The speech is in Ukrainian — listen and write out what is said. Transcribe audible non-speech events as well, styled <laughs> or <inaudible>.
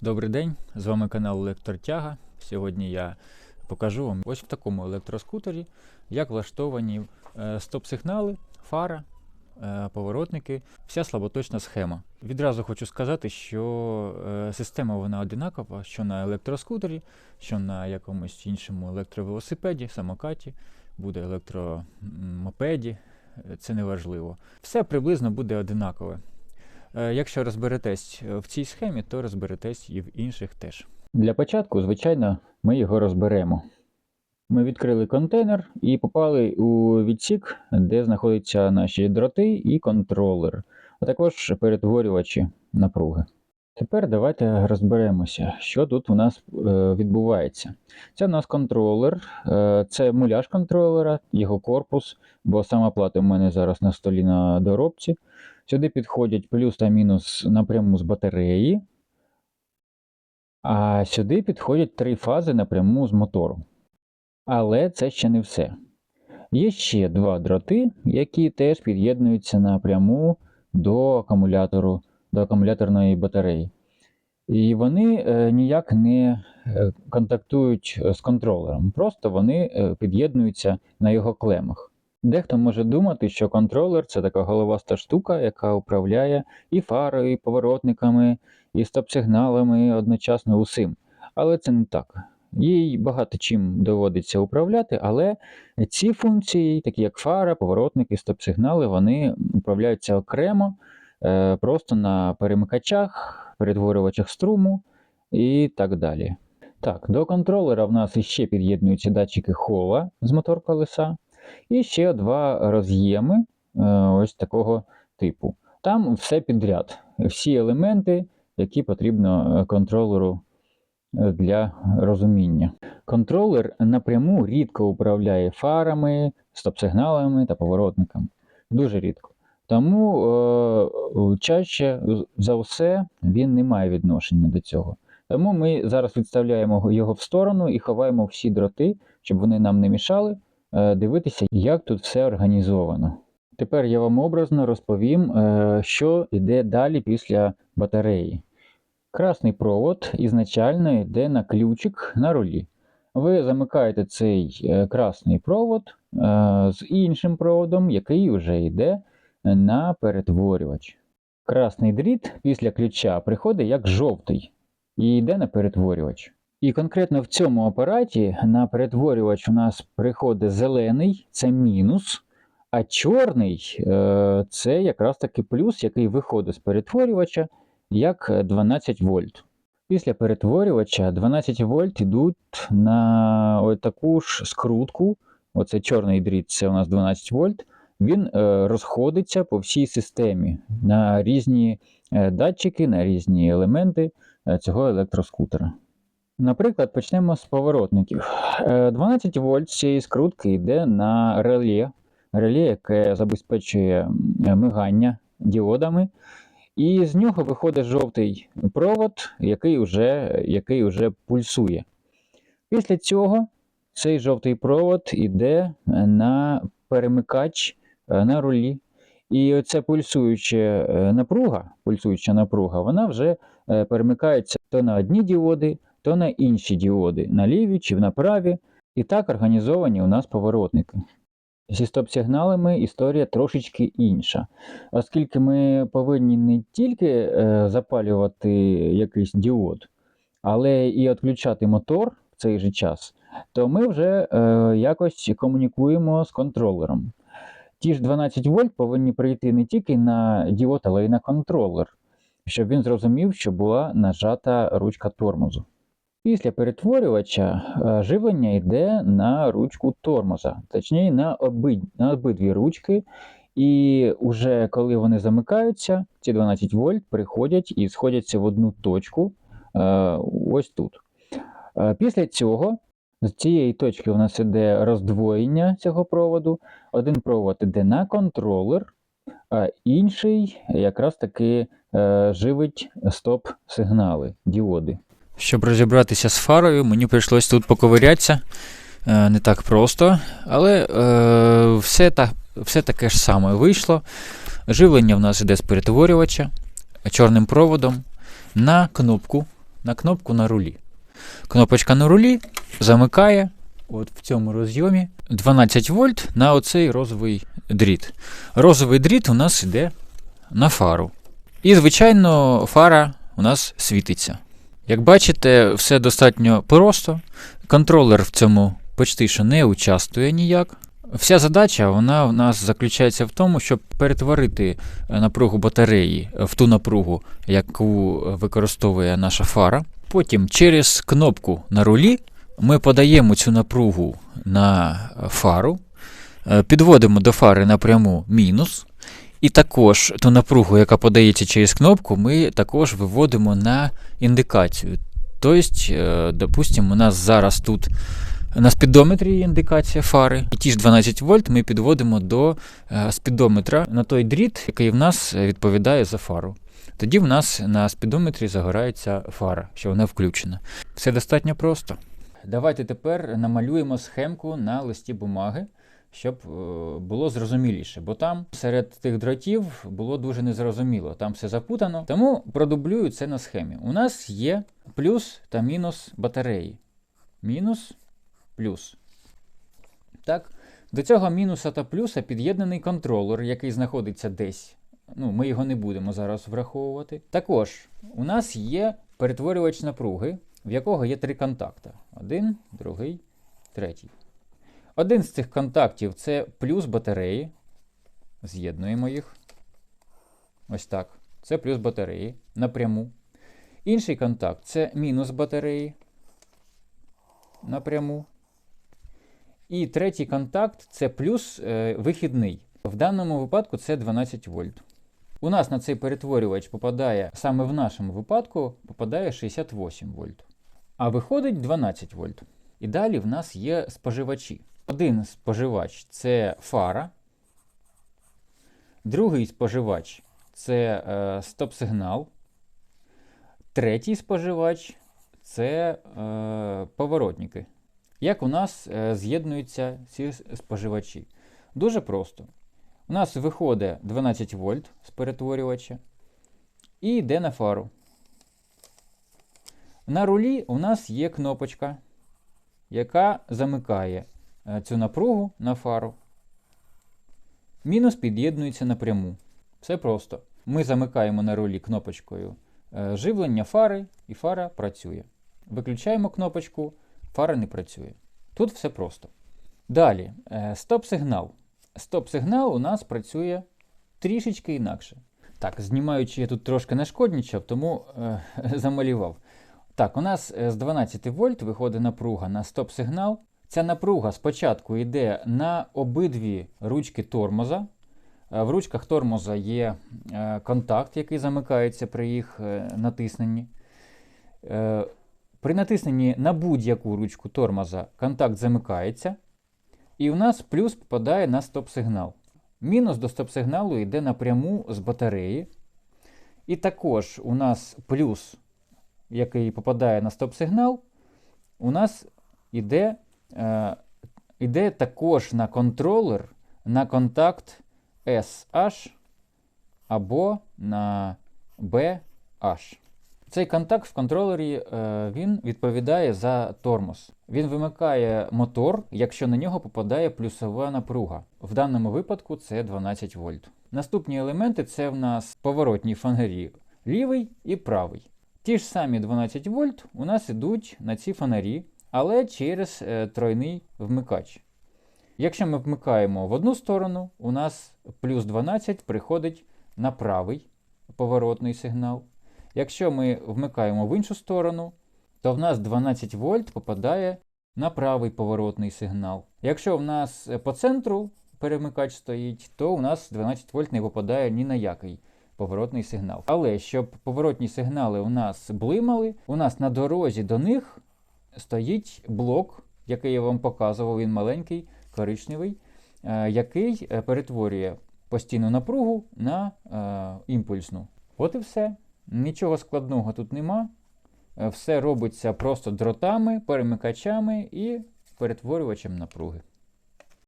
Добрий день, з вами канал Електротяга. Сьогодні я покажу вам ось в такому електроскутері, як влаштовані е, стоп-сигнали, фара, е, поворотники, вся слаботочна схема. Відразу хочу сказати, що е, система вона одинакова, що на електроскутері, що на якомусь іншому електровелосипеді, самокаті, буде електромопеді, це не важливо. Все приблизно буде одинакове. Е, Якщо розберетесь в цій схемі, то розберетесь і в інших теж. Для початку, звичайно, ми його розберемо. Ми відкрили контейнер і попали у відсік, де знаходяться наші дроти і контролер, а також перетворювачі напруги. Тепер давайте розберемося, що тут у нас е, відбувається. Це у нас контролер, е, це муляж контролера, його корпус, бо сама плата у мене зараз на столі на доробці. Сюди підходять плюс та мінус напряму з батареї, а сюди підходять три фази напряму з мотору. Але це ще не все. Є ще два дроти, які теж під'єднуються напряму до акумулятору, до акумуляторної батареї. І вони е, ніяк не е, контактують з контролером, просто вони е, під'єднуються на його клемах. Дехто може думати, що контролер це така головаста штука, яка управляє і фарою, і поворотниками, і стоп-сигналами одночасно усім. Але це не так. Їй багато чим доводиться управляти, але ці функції, такі як фара, поворотники, стоп-сигнали, вони управляються окремо, е, просто на перемикачах, перетворювачах струму і так далі. Так, до контролера в нас іще під'єднуються датчики хола з мотор колеса. І ще два роз'єми е, ось такого типу. Там все підряд, всі елементи, які потрібно е, контролеру е, для розуміння. Контролер напряму рідко управляє фарами, стоп-сигналами та поворотниками. Дуже рідко. Тому е, чаще за все він не має відношення до цього. Тому ми зараз відставляємо його в сторону і ховаємо всі дроти, щоб вони нам не мішали дивитися, як тут все організовано. Тепер я вам образно розповім, е, що йде далі після батареї. Красний провод ізначально йде на ключик на рулі. Ви замикаєте цей е, красний провод е, з іншим проводом, який вже йде на перетворювач. Красний дріт після ключа приходить як жовтий і йде на перетворювач. І конкретно в цьому апараті на перетворювач у нас приходить зелений, це мінус, а чорний е, це якраз таки плюс, який виходить з перетворювача як 12 вольт. Після перетворювача 12 вольт йдуть на таку ж скрутку. Оце чорний дріт, це у нас 12 вольт. Він е, розходиться по всій системі на різні е, датчики, на різні елементи цього електроскутера. Наприклад, почнемо з поворотників. Е, 12 вольт цієї скрутки йде на реле, реле, яке забезпечує мигання діодами. І з нього виходить жовтий провод, який вже, який вже пульсує. Після цього цей жовтий провод йде на перемикач е, на рулі. І оця пульсуюча е, напруга, пульсуюча напруга, вона вже е, перемикається то на одні діоди, то на інші діоди, на ліві чи на праві. І так організовані у нас поворотники. Зі стоп-сигналами історія трошечки інша, оскільки ми повинні не тільки е, запалювати якийсь діод, але і відключати мотор в цей же час, то ми вже е, якось комунікуємо з контролером. Ті ж 12 вольт повинні прийти не тільки на діод, але й на контролер, щоб він зрозумів, що була нажата ручка тормозу. Після перетворювача е, живлення йде на ручку тормоза, точніше на, оби, на обидві ручки. І вже коли вони замикаються, ці 12 вольт приходять і сходяться в одну точку е, ось тут. Е, Після цього з цієї точки у нас іде роздвоєння цього проводу. Один провод іде на контролер, а інший якраз таки живить стоп-сигнали, діоди. Щоб розібратися з фарою, мені прийшлось тут поковирятися. Е, Не так просто, але е, все, та, все таке ж саме вийшло. Живлення в нас іде з перетворювача чорним проводом на кнопку на кнопку на рулі. Кнопочка на рулі замикає от в цьому розйомі 12 вольт на оцей розовий дріт. Розовий дріт у нас йде на фару. І, звичайно, фара у нас світиться. Як бачите, все достатньо просто. Контролер в цьому почти що не участвує ніяк. Вся задача вона в нас заключається в тому, щоб перетворити е, напругу батареї в ту напругу, яку використовує наша фара. Потім через кнопку на рулі ми подаємо цю напругу на фару, е, підводимо до фари напряму мінус. І також ту напругу, яка подається через кнопку, ми також виводимо на індикацію. Тобто, е, допустимо, у нас зараз тут на спідометрі є індикація фари, і ті ж 12 вольт ми підводимо до е, спідометра на той дріт, який в нас відповідає за фару. Тоді в нас на спідометрі загорається фара, що вона включена. Все достатньо просто. Давайте тепер намалюємо схемку на листі бумаги, щоб е, було зрозуміліше, бо там серед тих дротів було дуже незрозуміло, там все запутано. Тому продублюю це на схемі. У нас є плюс та мінус батареї. Мінус, плюс. Так. До цього мінуса та плюса під'єднаний контролер, який знаходиться десь. Ну, ми його не будемо зараз враховувати. Також у нас є перетворювач напруги, в якого є три контакти: один, другий, третій. Один з цих контактів це плюс батареї. З'єднуємо їх. Ось так. Це плюс батареї напряму. Інший контакт це мінус батареї напряму. І третій контакт це плюс е, вихідний. В даному випадку це 12 вольт. У нас на цей перетворювач попадає, саме в нашому випадку, попадає 68 вольт. А виходить 12 вольт. І далі в нас є споживачі. Один споживач це фара. Другий споживач це е, стоп-сигнал. Третій споживач це е, поворотники. Як у нас е, з'єднуються ці споживачі? Дуже просто. У нас виходить 12 вольт з перетворювача і йде на фару. На рулі у нас є кнопочка, яка замикає цю напругу на фару. Мінус під'єднується напряму. Все просто. Ми замикаємо на рулі кнопочкою е, живлення фари, і фара працює. Виключаємо кнопочку, фара не працює. Тут все просто. Далі, е, стоп-сигнал. Стоп-сигнал у нас працює трішечки інакше. Так, знімаючи, я тут трошки нашкоднічав, тому е, <laughs> замалював. Так, у нас е, з 12 вольт виходить напруга на стоп-сигнал. Ця напруга спочатку йде на обидві ручки тормоза. Е, В ручках тормоза є е, контакт, який замикається при їх е, натисненні. При натисненні на будь-яку ручку тормоза контакт замикається. І у нас плюс попадає на стоп-сигнал. Мінус до стоп-сигналу йде напряму з батареї. І також у нас плюс, який попадає на стоп-сигнал, у нас йде, йде також на контролер на контакт SH або на BH. Цей контакт в контролері е, він відповідає за тормоз. Він вимикає мотор, якщо на нього попадає плюсова напруга. В даному випадку це 12 вольт. Наступні елементи це в нас поворотні фонарі лівий і правий. Ті ж самі 12 вольт у нас ідуть на ці фонарі, але через е, тройний вмикач. Якщо ми вмикаємо в одну сторону, у нас плюс 12 приходить на правий поворотний сигнал. Якщо ми вмикаємо в іншу сторону, то в нас 12 вольт попадає на правий поворотний сигнал. Якщо в нас е, по центру перемикач стоїть, то у нас 12 вольт не попадає ні на який поворотний сигнал. Але щоб поворотні сигнали у нас блимали, у нас на дорозі до них стоїть блок, який я вам показував, він маленький, коричневий, е, який е, перетворює постійну напругу на е, імпульсну. От і все. Нічого складного тут нема. Все робиться просто дротами, перемикачами і перетворювачем напруги.